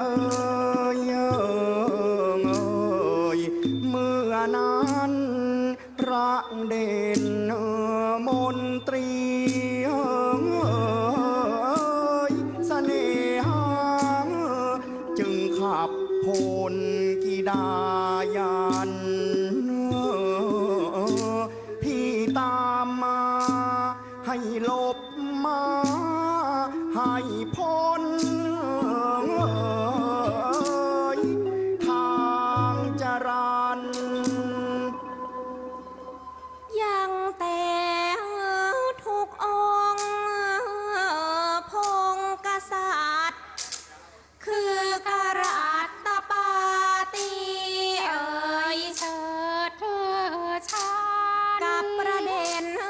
เอ่ยเอ่ยเมื่อนั้นพระเด่นมนตรีเอ่ยเสน่หาจึงขับพลกิดายันพี่ตามมาให้ลบมา ประเด็น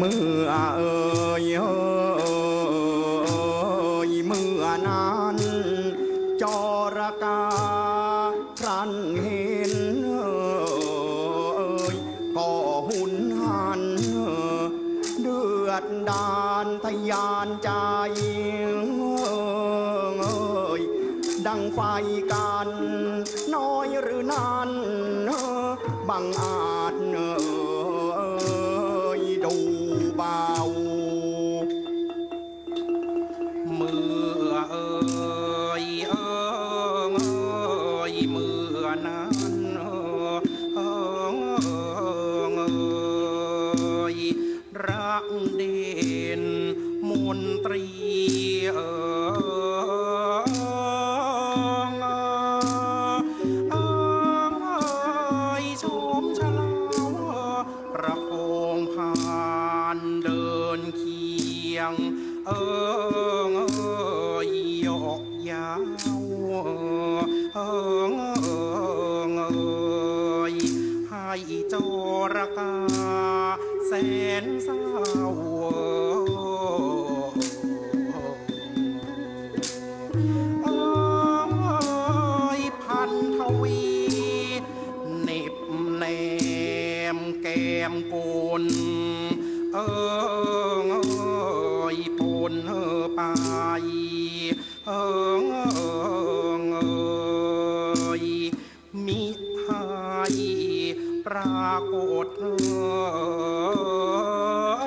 มื่อเอ่ยเอ่มื่อนั้นจรกาครั้นเห็นเอ่ยก็หุนหันเดือดดานทยานใจดังไฟกัน น้อยหรือนั้นบังอา ตรีเออยชมชลาประโงผ่านเดินเคียง เออยกยาวเออยให้โจรกาแสนเศร้า กุฏเธอ